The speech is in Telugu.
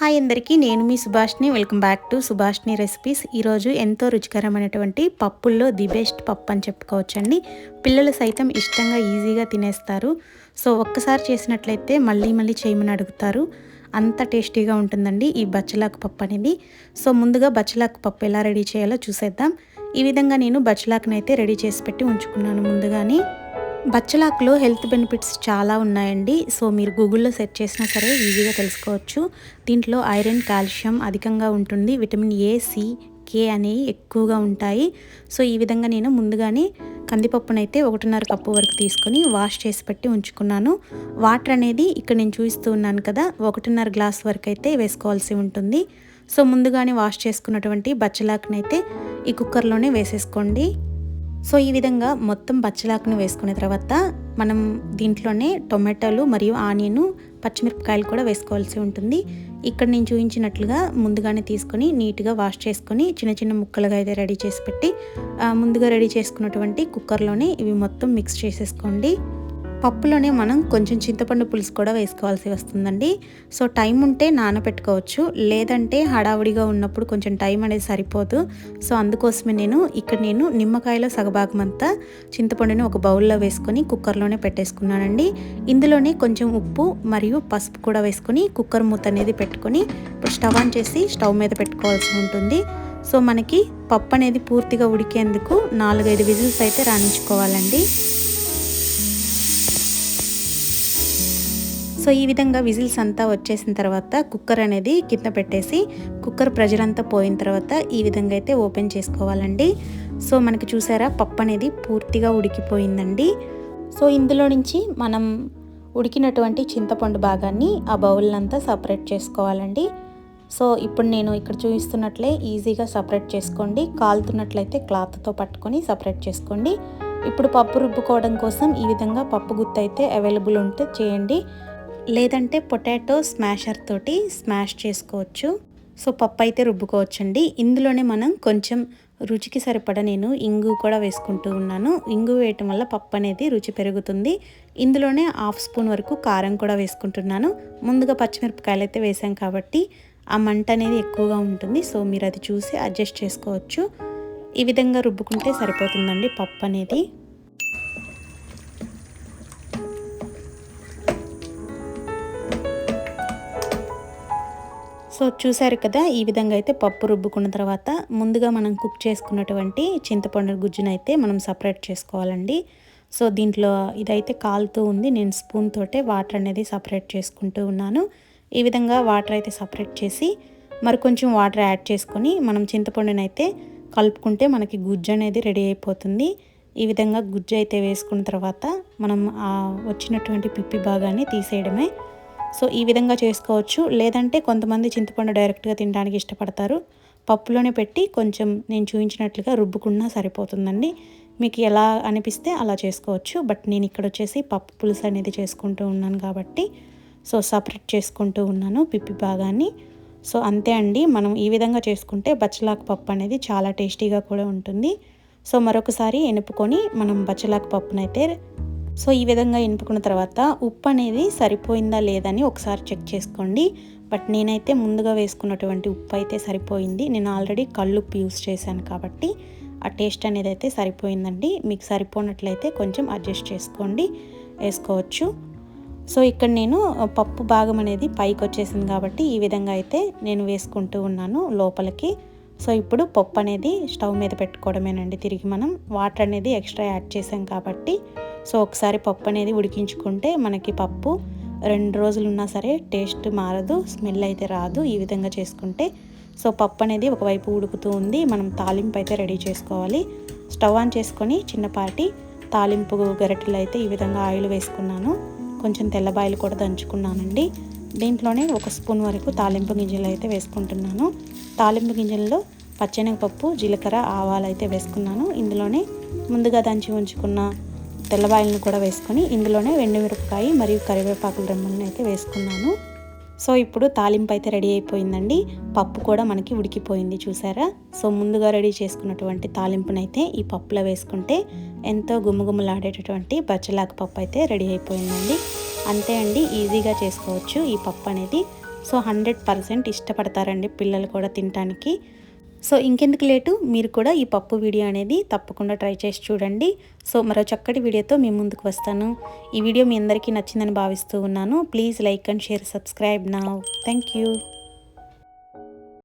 హాయ్ అందరికీ నేను మీ Subhashini welcome back to Subhashini recipes. ఈరోజు ఎంతో రుచికరమైనటువంటి పప్పుల్లో ది బెస్ట్ పప్పు అని చెప్పుకోవచ్చండి. పిల్లలు సైతం ఇష్టంగా ఈజీగా తినేస్తారు. సో ఒక్కసారి చేసినట్లయితే మళ్ళీ మళ్ళీ చేయమని అడుగుతారు. అంత టేస్టీగా ఉంటుందండి ఈ బచ్చలాకు పప్పు అనేది. సో ముందుగా బచ్చలాకు పప్పు ఎలా రెడీ చేయాలో చూసేద్దాం. ఈ విధంగా నేను బచ్చలాకునైతే రెడీ చేసి పెట్టి ఉంచుకున్నాను ముందుగానే. బచ్చలాకులో హెల్త్ బెనిఫిట్స్ చాలా ఉన్నాయండి. సో మీరు గూగుల్లో సెర్చ్ చేసినా సరే ఈజీగా తెలుసుకోవచ్చు. దీంట్లో ఐరన్ కాల్షియం అధికంగా ఉంటుంది. విటమిన్ ఏ సి కే అనేవి ఎక్కువగా ఉంటాయి. సో ఈ విధంగా నేను ముందుగానే కందిపప్పునైతే ఒకటిన్నర కప్పు వరకు తీసుకొని వాష్ చేసి పెట్టి ఉంచుకున్నాను. వాటర్ అనేది ఇక్కడ నేను చూపిస్తూ ఉన్నాను కదా ఒకటిన్నర గ్లాస్ వరకు అయితే వేసుకోవాల్సి ఉంటుంది. సో ముందుగానే వాష్ చేసుకున్నటువంటి బచ్చలాకునైతే ఈ కుక్కర్లోనే వేసేసుకోండి. సో ఈ విధంగా మొత్తం పచ్చలాకును వేసుకున్న తర్వాత మనం దీంట్లోనే టొమాటోలు మరియు ఆనియన్ పచ్చిమిరపకాయలు కూడా వేసుకోవాల్సి ఉంటుంది. ఇక్కడ నేను చూపించినట్లుగా ముందుగానే తీసుకొని నీట్గా వాష్ చేసుకొని చిన్న చిన్న ముక్కలుగా అయితే రెడీ చేసి పెట్టి ముందుగా రెడీ చేసుకున్నటువంటి కుక్కర్లోనే ఇవి మొత్తం మిక్స్ చేసేసుకోండి. పప్పులోనే మనం కొంచెం చింతపండు పులుసు కూడా వేసుకోవాల్సి వస్తుందండి. సో టైం ఉంటే నానబెట్టుకోవచ్చు. లేదంటే హడావుడిగా ఉన్నప్పుడు కొంచెం టైం అనేది సరిపోదు. సో అందుకోసమే నేను ఇక్కడ నేను నిమ్మకాయలో సగభాగం అంతా చింతపండుని ఒక బౌల్లో వేసుకొని కుక్కర్లోనే పెట్టేసుకున్నానండి. ఇందులోనే కొంచెం ఉప్పు మరియు పసుపు కూడా వేసుకొని కుక్కర్ మూత అనేది పెట్టుకొని ఇప్పుడు స్టవ్ ఆన్ చేసి స్టవ్ మీద పెట్టుకోవాల్సి ఉంటుంది. సో మనకి పప్పు అనేది పూర్తిగా ఉడికేందుకు నాలుగైదు విజిల్స్ అయితే రాణించుకోవాలండి. సో ఈ విధంగా విజిల్స్ అంతా వచ్చేసిన తర్వాత కుక్కర్ అనేది కింద పెట్టేసి కుక్కర్ ప్రెజర్ అంతా పోయిన తర్వాత ఈ విధంగా అయితే ఓపెన్ చేసుకోవాలండి. సో మనకి చూసారా పప్పు అనేది పూర్తిగా ఉడికిపోయిందండి. సో ఇందులో నుంచి మనం ఉడికినటువంటి చింతపండు భాగాన్ని ఆ బౌల్నంతా సపరేట్ చేసుకోవాలండి. సో ఇప్పుడు నేను ఇక్కడ చూపిస్తున్నట్లే ఈజీగా సపరేట్ చేసుకోండి. కాలుతున్నట్లయితే క్లాత్తో పట్టుకొని సపరేట్ చేసుకోండి. ఇప్పుడు పప్పు రుబ్బుకోవడం కోసం ఈ విధంగా పప్పు గుత్త అయితే అవైలబుల్ ఉంటే చేయండి. లేదంటే పొటాటో స్మాషర్ తోటి స్మాష్ చేసుకోవచ్చు. సో పప్పు అయితే రుబ్బుకోవచ్చండి. ఇందులోనే మనం కొంచెం రుచికి సరిపడ నేను ఇంగు కూడా వేసుకుంటూ ఉన్నాను. ఇంగు వేయటం వల్ల పప్పు అనేది రుచి పెరుగుతుంది. ఇందులోనే హాఫ్ స్పూన్ వరకు కారం కూడా వేసుకుంటున్నాను. ముందుగా పచ్చిమిరపకాయలు అయితే వేసాం కాబట్టి ఆ మంట అనేది ఎక్కువగా ఉంటుంది. సో మీరు అది చూసి అడ్జస్ట్ చేసుకోవచ్చు. ఈ విధంగా రుబ్బుకుంటే సరిపోతుందండి పప్పు అనేది. సో చూసారు కదా ఈ విధంగా అయితే పప్పు రుబ్బుకున్న తర్వాత ముందుగా మనం కుక్ చేసుకున్నటువంటి చింతపండు గుజ్జునైతే మనం సపరేట్ చేసుకోవాలండి. సో దీంట్లో ఇదైతే కాలుతూ ఉంది నేను స్పూన్ తోటే వాటర్ అనేది సపరేట్ చేసుకుంటూ ఉన్నాను. ఈ విధంగా వాటర్ అయితే సపరేట్ చేసి మరి కొంచెం వాటర్ యాడ్ చేసుకొని మనం చింతపండుని అయితే కలుపుకుంటే మనకి గుజ్జు అనేది రెడీ అయిపోతుంది. ఈ విధంగా గుజ్జు అయితే వేసుకున్న తర్వాత మనం వచ్చినటువంటి పిప్పి భాగాన్ని తీసేయడమే. సో ఈ విధంగా చేసుకోవచ్చు. లేదంటే కొంతమంది చింతపండు డైరెక్ట్గా తినడానికి ఇష్టపడతారు. పప్పులోనే పెట్టి కొంచెం నేను చూపించినట్లుగా రుబ్బుకున్నా సరిపోతుందండి. మీకు ఎలా అనిపిస్తే అలా చేసుకోవచ్చు. బట్ నేను ఇక్కడ వచ్చేసి పప్పు పులుసు అనేది చేసుకుంటూ ఉన్నాను కాబట్టి సో సపరేట్ చేసుకుంటూ ఉన్నాను పిప్పి భాగాన్ని. సో అంతే అండి. మనం ఈ విధంగా చేసుకుంటే బచ్చలాకు పప్పు అనేది చాలా టేస్టీగా కూడా ఉంటుంది. సో మరొకసారి ఎనుపుకొని మనం బచ్చలాకు పప్పునైతే సో ఈ విధంగా ఎనుపుకున్న తర్వాత ఉప్పు అనేది సరిపోయిందా లేదని ఒకసారి చెక్ చేసుకోండి. బట్ నేనైతే ముందుగా వేసుకున్నటువంటి ఉప్పు అయితే సరిపోయింది. నేను ఆల్రెడీ కళ్ళుప్పు యూస్ చేశాను కాబట్టి ఆ టేస్ట్ అనేది అయితే సరిపోయిందండి. మీకు సరిపోనట్లయితే కొంచెం అడ్జస్ట్ చేసుకోండి. వేసుకోవచ్చు. సో ఇక్కడ నేను పప్పు భాగం అనేది పైకి వచ్చేసింది కాబట్టి ఈ విధంగా అయితే నేను వేసుకుంటూ ఉన్నాను లోపలికి. సో ఇప్పుడు పప్పు అనేది స్టవ్ మీద పెట్టుకోవడమేనండి. తిరిగి మనం వాటర్ అనేది ఎక్స్ట్రా యాడ్ చేసాం కాబట్టి సో ఒకసారి పప్పు అనేది ఉడికించుకుంటే మనకి పప్పు రెండు రోజులున్నా సరే టేస్ట్ మారదు స్మెల్ అయితే రాదు ఈ విధంగా చేసుకుంటే. సో పప్పు అనేది ఒకవైపు ఉడుకుతూ ఉంది మనం తాలింపు అయితే రెడీ చేసుకోవాలి. స్టవ్ ఆన్ చేసుకొని చిన్నపాటి తాలింపు గరిటెలు అయితే ఈ విధంగా ఆయిల్ వేసుకున్నాను. కొంచెం తెల్లబాయిలు కూడా దంచుకున్నానండి. దీంట్లోనే ఒక స్పూన్ వరకు తాలింపు గింజలు అయితే వేసుకుంటున్నాను. తాలింపు గింజల్లో పచ్చెనగపప్పు జీలకర్ర ఆవాలు అయితే వేసుకున్నాను. ఇందులోనే ముందుగా దంచి ఉంచుకున్న తెల్లబాయలను కూడా వేసుకొని ఇందులోనే మిరపకాయ మరియు కరివేపాకుల రెమ్మలను అయితే వేసుకున్నాను. సో ఇప్పుడు తాలింపు అయితే రెడీ అయిపోయిందండి. పప్పు కూడా మనకి ఉడికిపోయింది చూసారా? సో ముందుగా రెడీ చేసుకున్నటువంటి తాలింపునైతే ఈ పప్పులో వేసుకుంటే ఎంతో గుమ్మగుమ్మలాడేటటువంటి బచ్చలాకు పప్పు అయితే రెడీ అయిపోయిందండి. అంతే అండి ఈజీగా చేసుకోవచ్చు ఈ పప్పు అనేది. సో హండ్రెడ్ పర్సెంట్ ఇష్టపడతారండి పిల్లలు కూడా తినటానికి. సో ఇంకెందుకు లేటు? మీరు కూడా ఈ పప్పు వీడియో అనేది తప్పకుండా ట్రై చేసి చూడండి. సో మరో చక్కటి వీడియోతో మేము ముందుకు వస్తాను. ఈ వీడియో మీ అందరికీ నచ్చిందని భావిస్తూ ఉన్నాను. Please like and share subscribe నా. Thank you.